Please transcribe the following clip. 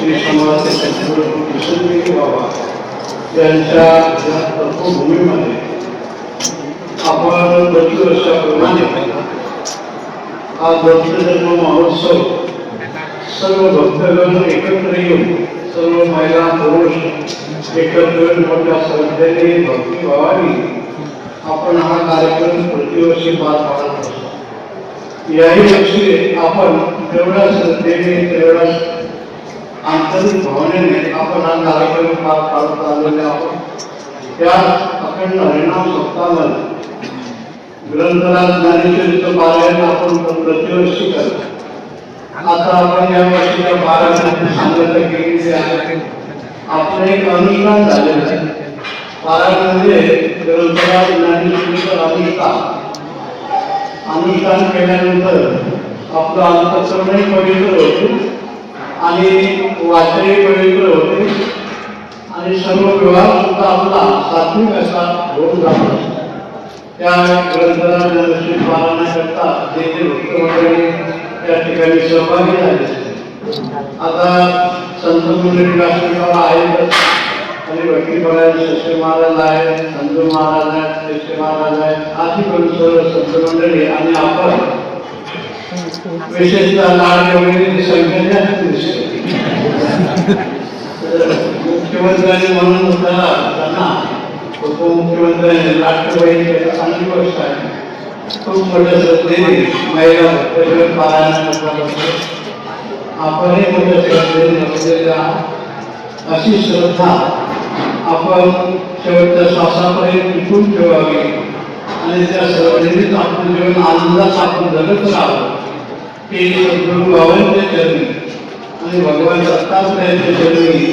श्री समाजाचे सद्गुरू विसंगी बाबा यांच्या या तत्वभूमीमध्ये आपण प्रतिवर्षाप्रमाणे हा दत्तजन्म महोत्सव सर्व भक्तगण एकत्र येऊन सर्व महिला पुरुष एकत्र येऊन मोठ्या श्रद्धेने भक्तिभावाने आपण हा कार्यक्रम प्रतिवर्षी पार पाडत असतो याही वर्षी आपण तेवढ्या श्रद्धेने तेवढ्या आंतरिक भावनेने आपण हा कार्यक्रम पार पाडत आलेले आहोत त्या अखंड हरिनाम सप्ताहामध्ये ग्रंथराज ज्ञानेश्वरीचं पारायण आपण प्रतिवर्षी करतो आता आपण या वर्षीच्या पारायणाची सांगितलं केलेली आहे आपलं एक अनुष्ठान झालेलं आहे पारायणामध्ये ग्रंथराज ज्ञानेश्वरीचं अनुष्ठान। अनुष्ठान केल्यानंतर आपलं अंतकरणही पवित्र होते आणि वाचनही पवित्र होते. आणि सर्व व्यवहार सुद्धा आपला सात्विक असा होऊन जातो त्या ग्रंथाला दर्शन पालनाकरता जे जे भक्त त्या ठिकाणी सहभागी झाले. आता संत मंडळी राष्ट्रगाव आहेतच. आणि भक्ती महाराज महाराज आहे संत महाराज आहेत शस्त्री महाराज आहेत. आधी पण सर्व संत मंडळी आणि आपण. विशेषतः लाड वगैरे संख्या मुख्यमंत्र्यांनी म्हणून होता त्यांना उपमुख्यमंत्र्यांनी राष्ट्रवादी चांगली गोष्ट आहे खूप मोठ्या श्रद्धेने महिला भक्तजन पारायण करत. आपणही मोठ्या श्रद्धेने असलेल्या अशी श्रद्धा आपण शेवटच्या श्वासापर्यंत टिकून ठेवावी आणि त्या श्रद्धेनेच आपण जीवन आनंदात आपण जगत राहावं ते सद्गुरू बाबांच्या चरणी आणि भगवान दत्तात्रयाच्या चरणी